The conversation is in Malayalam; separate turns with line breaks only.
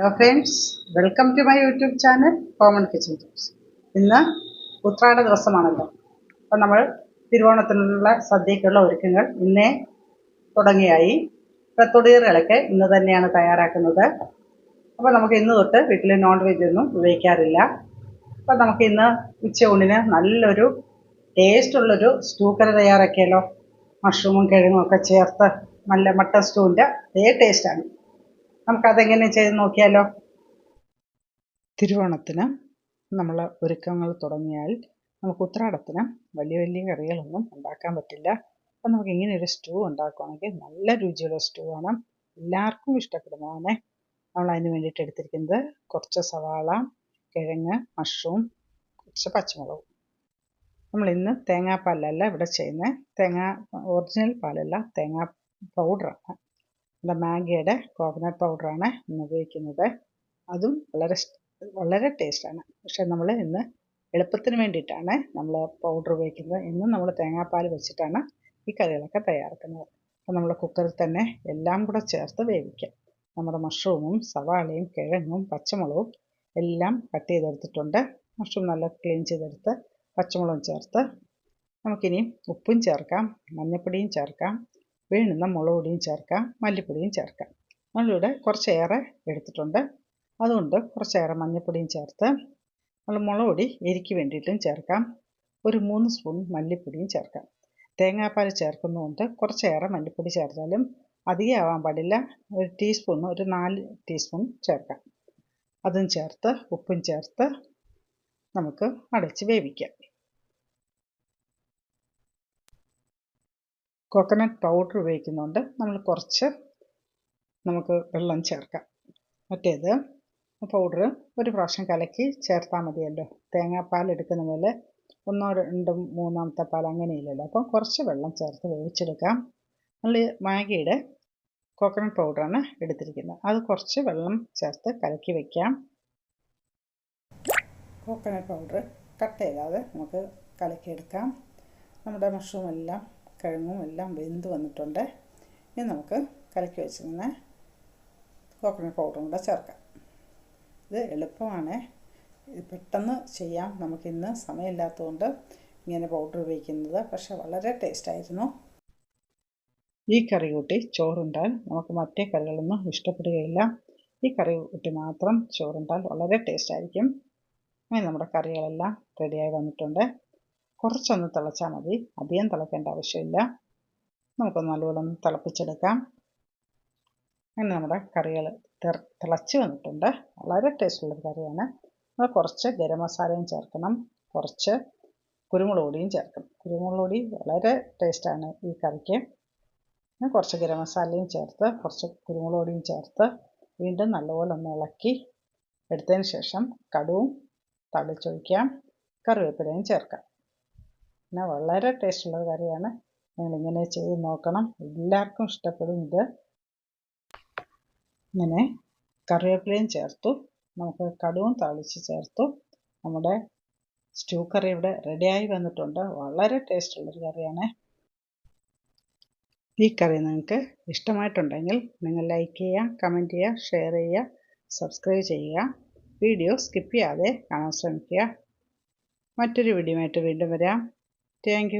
Hello friends welcome to my YouTube channel common kitchen tips ഇന്ന് ഉത്രാട ദിവസമാണല്ലോ. അപ്പം നമ്മൾ തിരുവോണത്തിനുള്ള സദ്യക്കുള്ള ഒരുക്കങ്ങൾ ഇന്നേ തുടങ്ങിയായി. ഇപ്പം ഇന്ന് തന്നെയാണ് തയ്യാറാക്കുന്നത്. അപ്പോൾ നമുക്ക് ഇന്ന് തൊട്ട് വീട്ടിൽ നോൺ വെജ് ഒന്നും ഉപയോഗിക്കാറില്ല. അപ്പം നമുക്ക് ഇന്ന് ഉച്ചയൂണിന് നല്ലൊരു ടേസ്റ്റുള്ളൊരു സ്റ്റൂ തയ്യാറാക്കിയല്ലോ തയ്യാറാക്കിയാലോ? മഷ്റൂമും കിഴങ്ങും ഒക്കെ ചേർത്ത് നല്ല മട്ടൻ സ്റ്റൂവിന്റെ അതേ ടേസ്റ്റാണ് നമുക്കതെങ്ങനെ ചെയ്ത് നോക്കിയാലോ? തിരുവോണത്തിന് നമ്മൾ ഒരുക്കങ്ങൾ തുടങ്ങിയാൽ നമുക്ക് ഉത്രാടത്തിന് വലിയ വലിയ കറികളൊന്നും ഉണ്ടാക്കാൻ പറ്റില്ല. അപ്പം നമുക്ക് ഇങ്ങനെ ഒരു സ്റ്റൂ ഉണ്ടാക്കുകയാണെങ്കിൽ നല്ല രുചിയുള്ള സ്റ്റൂ ആണ്. എല്ലാവർക്കും ഇഷ്ടപ്പെടുന്നതാണ് നമ്മൾ അതിന് വേണ്ടിയിട്ട് എടുത്തിരിക്കുന്നത് കുറച്ച് സവാള കിഴങ്ങ് മഷ്റൂം കുറച്ച് പച്ചമുളകും. നമ്മൾ ഇന്ന് തേങ്ങാപ്പാലല്ല ഇവിടെ ചെയ്യുന്നത്. തേങ്ങ ഒറിജിനൽ പാലല്ല തേങ്ങാ പൗഡറാണ് നമ്മുടെ മാഗിയുടെ കോക്കനട്ട് പൗഡറാണ് ഇന്ന് ഉപയോഗിക്കുന്നത്. അതും വളരെ വളരെ ടേസ്റ്റാണ് പക്ഷേ നമ്മൾ ഇന്ന് എളുപ്പത്തിന് വേണ്ടിയിട്ടാണ് നമ്മൾ പൗഡർ ഉപയോഗിക്കുന്നത്. ഇന്നും നമ്മൾ തേങ്ങാപ്പാൽ വെച്ചിട്ടാണ് ഈ കറികളൊക്കെ തയ്യാറാക്കുന്നത്. അപ്പോൾ നമ്മൾ കുക്കറിൽ തന്നെ എല്ലാം കൂടെ ചേർത്ത് വേവിക്കാം. നമ്മുടെ മഷ്റൂമും സവാളയും കിഴങ്ങും പച്ചമുളകും എല്ലാം കട്ട് ചെയ്തെടുത്തിട്ടുണ്ട്. മഷ്റൂം നല്ല ക്ലീൻ ചെയ്തെടുത്ത് പച്ചമുളകും ചേർത്ത് നമുക്കിനി ഉപ്പും ചേർക്കാം മഞ്ഞൾപ്പൊടിയും ചേർക്കാം. വേണ്ടുന്ന മുളക് പൊടിയും ചേർക്കാം മല്ലിപ്പൊടിയും ചേർക്കാം. നമ്മളിവിടെ കുറച്ചേറെ എടുത്തിട്ടുണ്ട്. അതുകൊണ്ട് കുറച്ചേറെ മഞ്ഞൾപ്പൊടിയും ചേർത്ത് നമ്മൾ മുളക് പൊടി എരിക്ക് വേണ്ടിയിട്ടും ചേർക്കാം. ഒരു മൂന്ന് സ്പൂൺ മല്ലിപ്പൊടിയും ചേർക്കാം. തേങ്ങാപ്പാൽ ചേർക്കുന്നതുകൊണ്ട് കുറച്ചേറെ മല്ലിപ്പൊടി ചേർത്താലും അധികം ആവാൻ പാടില്ല. ഒരു ടീസ്പൂൺ ഒരു നാല് ടീസ്പൂൺ ചേർക്കാം. അതും ചേർത്ത് ഉപ്പും ചേർത്ത് നമുക്ക് അടച്ച് വേവിക്കാം. കോക്കനട്ട് പൗഡർ ഉപയോഗിക്കുന്നതുകൊണ്ട് നമ്മൾ കുറച്ച് നമുക്ക് വെള്ളം ചേർക്കാം. മറ്റേത് പൗഡർ ഒരു പ്രാവശ്യം കലക്കി ചേർത്താൽ മതിയല്ലോ. തേങ്ങാപ്പാൽ എടുക്കുന്ന പോലെ ഒന്നോ രണ്ടും മൂന്നാമത്തെ പാൽ അങ്ങനെയില്ലല്ലോ അപ്പം കുറച്ച് വെള്ളം ചേർത്ത് വേവിച്ചെടുക്കാം. നമ്മൾ മാഗിയുടെ കോക്കനട്ട് പൗഡറാണ് എടുത്തിരിക്കുന്നത്. അത് കുറച്ച് വെള്ളം ചേർത്ത് കലക്കി വയ്ക്കാം കോക്കനട്ട് പൗഡർ കട്ട് ചെയ്താതെ നമുക്ക് കലക്കിയെടുക്കാം. നമ്മുടെ മഷ്റൂം എല്ലാം കിഴങ്ങും എല്ലാം വെന്ത് വന്നിട്ടുണ്ട്. ഇനി നമുക്ക് കലക്കി വെച്ചിരുന്ന കോക്കനട്ട് പൗഡറും കൂടെ ചേർക്കാം. ഇത് എളുപ്പമാണ്. പെട്ടെന്ന് ചെയ്യാം. നമുക്കിന്ന് സമയമില്ലാത്തതുകൊണ്ട് ഇങ്ങനെ പൗഡർ ഉപയോഗിക്കുന്നത് പക്ഷെ വളരെ ടേസ്റ്റായിരുന്നു ഈ കറി കൂട്ടി ചോറുണ്ടാൽ നമുക്ക് മറ്റേ കറികളൊന്നും ഇഷ്ടപ്പെടുകയില്ല. ഈ കറി കൂട്ടി മാത്രം ചോറുണ്ടാൽ വളരെ ടേസ്റ്റ് ആയിരിക്കും. അങ്ങനെ നമ്മുടെ കറികളെല്ലാം റെഡിയായി വന്നിട്ടുണ്ട്. കുറച്ചൊന്ന് തിളച്ചാൽ മതി. അധികം തിളക്കേണ്ട ആവശ്യമില്ല. നമുക്ക് നല്ലപോലെ ഒന്ന് തിളപ്പിച്ചെടുക്കാം. അങ്ങനെ നമ്മുടെ കറികൾ തിളച്ച് വന്നിട്ടുണ്ട്. വളരെ ടേസ്റ്റുള്ളൊരു കറിയാണ്. നമ്മൾ കുറച്ച് ഗരം മസാലയും ചേർക്കണം. കുറച്ച് കുരുമുളക് പൊടിയും ചേർക്കണം. കുരുമുളക് പൊടി വളരെ ടേസ്റ്റാണ് ഈ കറിക്ക്. കുറച്ച് ഗരം മസാലയും ചേർത്ത് കുറച്ച് കുരുമുളക് പൊടിയും ചേർത്ത് വീണ്ടും നല്ലപോലെ ഒന്ന് ഇളക്കി എടുത്തതിന് ശേഷം കടുവും തളിച്ചൊഴിക്കാം. കറിവേപ്പിലയും ചേർക്കാം. പിന്നെ വളരെ ടേസ്റ്റുള്ള കറിയാണ്. നിങ്ങളിങ്ങനെ ചെയ്ത് നോക്കണം. എല്ലാവർക്കും ഇഷ്ടപ്പെടും ഇത്. ഇങ്ങനെ കറിവേപ്പിലയും ചേർത്തു. നമുക്ക് കടുവും താളിച്ച് ചേർത്തു. നമ്മുടെ സ്റ്റൂ കറി ഇവിടെ റെഡിയായി വന്നിട്ടുണ്ട്. വളരെ ടേസ്റ്റുള്ളൊരു കറിയാണ്. ഈ കറി നിങ്ങൾക്ക് ഇഷ്ടമായിട്ടുണ്ടെങ്കിൽ നിങ്ങൾ ലൈക്ക് ചെയ്യുക കമന്റ് ചെയ്യുക ഷെയർ ചെയ്യുക സബ്സ്ക്രൈബ് ചെയ്യുക. വീഡിയോ സ്കിപ്പ് ചെയ്യാതെ കാണാൻ ശ്രമിക്കുക. മറ്റൊരു വീഡിയോ ആയിട്ട് വീണ്ടും വരാം. താങ്ക്